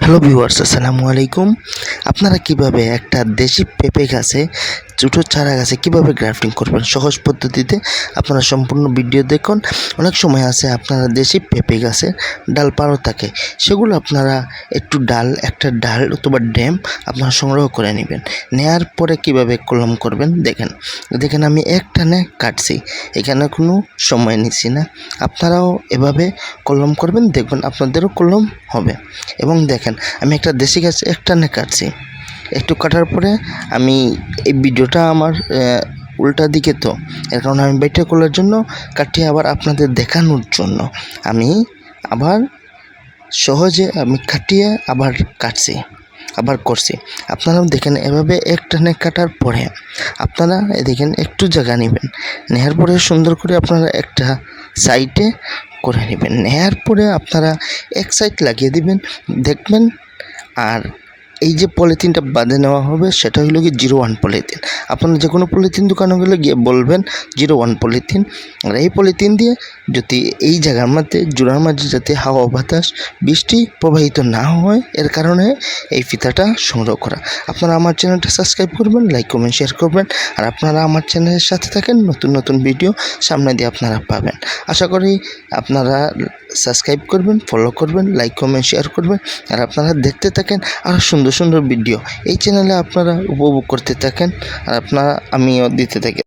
Hello viewers আসসালামু আলাইকুম। আপনারা কীভাবে একটা দেশি পেঁপে গাছে ছোটো চারা গাছে কীভাবে গ্রাফটিং করবেন সহজ পদ্ধতিতে আপনারা সম্পূর্ণ ভিডিও দেখুন। অনেক সময় আছে আপনারা দেশি পেঁপে গাছে ডালপাড়ও থাকে, সেগুলো আপনারা একটু ডাল, একটা ডাল অথবা ড্যাম আপনারা সংগ্রহ করে নেবেন। নেয়ার পরে কীভাবে কলম করবেন দেখেন। দেখেন আমি একটানে কাটছি, এখানে কোনো সময় নিচ্ছি না। আপনারাও এভাবে কলম করবেন, দেখবেন আপনাদেরও কলম হবে। এবং দেখেন, আমি একটা দেশি গাছ একটানে কাটছি। একটু কাটার পরে আমি এই ভিডিওটা আমার উল্টা দিকে তো। এর কারণে আমি বেটে করার জন্য কাটিয়ে আবার আপনাদের দেখানোর জন্য। আমি আবার সহজে আমি কাটিয়ে আবার কাটছি, আবার করছি। আপনারাও দেখেন এভাবে একটানে কাটার পরে আপনারা দেখেন একটু জায়গা নেবেন। নেওয়ার পরে সুন্দর করে আপনারা একটা সাইডে করে নেবেন। নেওয়ার পরে আপনারা এক সাইড লাগিয়ে দিবেন, দেখবেন আর এই যে পলিথিনটা বাঁধে নেওয়া হবে, সেটা হলো কি জিরো ওয়ান পলিথিন। আপনারা যে কোনো পলিথিন দোকানে গেলে গিয়ে বলবেন, জিরো ওয়ান পলিথিন। আর এই পলিথিন দিয়ে যদি এই জায়গার মধ্যে জোড়ার মাঝে যাতে হাওয়া বাতাস, বৃষ্টি প্রবাহিত না হয়, এর কারণে এই ফিতাটা সংগ্রহ করা। আপনারা আমার চ্যানেলটা সাবস্ক্রাইব করবেন, লাইক, কমেন্ট, শেয়ার করবেন। আর আপনারা আমার চ্যানেলের সাথে থাকেন, নতুন নতুন ভিডিও সামনে দিয়ে আপনারা পাবেন। আশা করি আপনারা সাবস্ক্রাইব করবেন, ফলো করবেন, লাইক, কমেন্ট, শেয়ার করবেন। আর আপনারা দেখতে থাকেন আরও সুন্দর সুন্দর ভিডিও এই চ্যানেলে আপনারা উপভোগ করতে থাকেন আর আপনারা আমিও দিতে থাকি।